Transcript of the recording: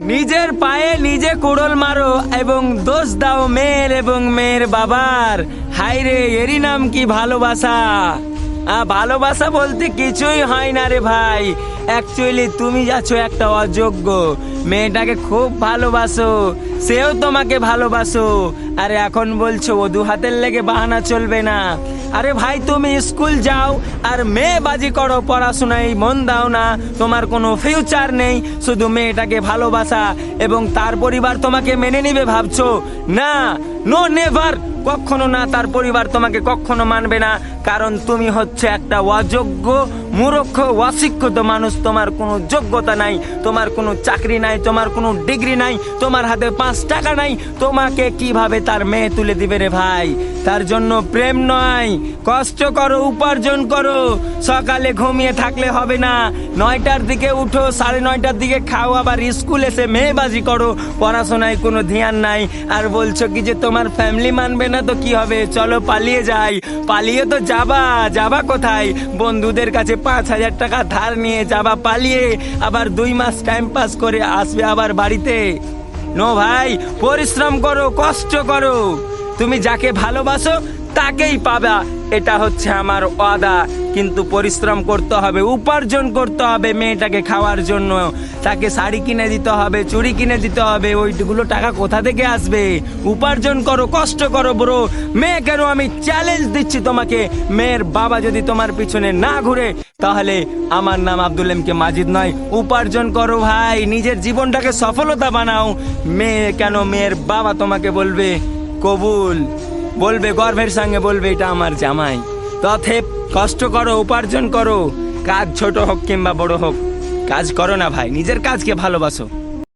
নিজের পায়ে নিজে কোড়ল মারো এবং দোষ দাও মেয়ের এবং মেয়ের বাবার। হাই রে এরই নাম কি ভালোবাসা? ভালোবাসা বলতে কিছুই হয় না রে ভাই। অ্যাকচুয়ালি তুমি যাচ্ছ একটা অযোগ্য। মেয়েটাকে খুব ভালোবাসো, সেও তোমাকে ভালোবাসো। আরে এখন বলছো ও দু হাতের লেগে বাহানা চলবে না। আরে ভাই, তুমি স্কুল যাও আর মেয়ে বাজি করো, পড়াশোনায় মন দাও না। তোমার কোনো ফিউচার নেই, শুধু মেয়েটাকে ভালোবাসা এবং তার পরিবার তোমাকে মেনে নিবে ভাবছ? না নো নেভার কখনো না, তার পরিবার তোমাকে কখনো মানবে না। কারণ তুমি হচ্ছে একটা অযোগ্য মূর্খ অশিক্ষিত মানুষ, তোমার কোনো যোগ্যতা নাই, তোমার কোনো চাকরি নাই, তোমার কোনো ডিগ্রি নাই, তোমার হাতে পাঁচ টাকা নাই, তোমাকে কীভাবে তার মেয়ে তুলে দিবে রে ভাই? তার জন্য প্রেম নয়, কষ্ট করো, উপার্জন করো, সকালে ঘুমিয়ে থাকলে হবে না, নয়টার দিকে উঠো, সাড়ে নয়টার দিকে খাও, আবার স্কুল এসে মেয়েবাজি করো, পড়াশোনায় কোনো ধ্যান নাই, আর বলছো কি যে তোমার ফ্যামিলি মানবে না তো কি হবে? চলো পালিয়ে যাই, পালিয়ে তো যাবা যাবা কোথায়? বন্ধুদের কাছে পাঁচ হাজার টাকা ধার নিয়ে যাবা পালিয়ে, আবার দুই মাস টাইম পাস করে আসবে আবার বাড়িতে। নো ভাই, পরিশ্রম করো, কষ্ট করো। তুমি যাকে ভালোবাসো, তাকেই পাবা। এটা হচ্ছে আমার ওয়াদা। কিন্তু পরিশ্রম করতে হবে, উপার্জন করতে হবে মেয়েটাকে খাওয়ার জন্য। তাকে শাড়ি কিনে দিতে হবে, চুড়ি কিনে দিতে হবে, ওইগুলো টাকা কোথা থেকে আসবে? উপার্জন করো, কষ্ট করো ব্রো। মেয়ে কেন আমি চ্যালেঞ্জ দিচ্ছি তোমাকে? মেয়ের বাবা যদি তোমার পিছনে না ঘুরে, তাহলে আমার নাম আব্দুল এম কে মাজিদ নয়। উপার্জন করো ভাই, নিজের জীবনটাকে সফলতা বানাও। মেয়ে কেন মেয়ের বাবা তোমাকে বলবে, কবুল। বলবে, গর্বের সঙ্গে বলবে, এটা আমার জামাই। তথেপ কষ্ট করো, উপার্জন করো। কাজ ছোট হোক কিংবা বড় হোক, কাজ করো না ভাই, নিজের কাজকে ভালোবাসো।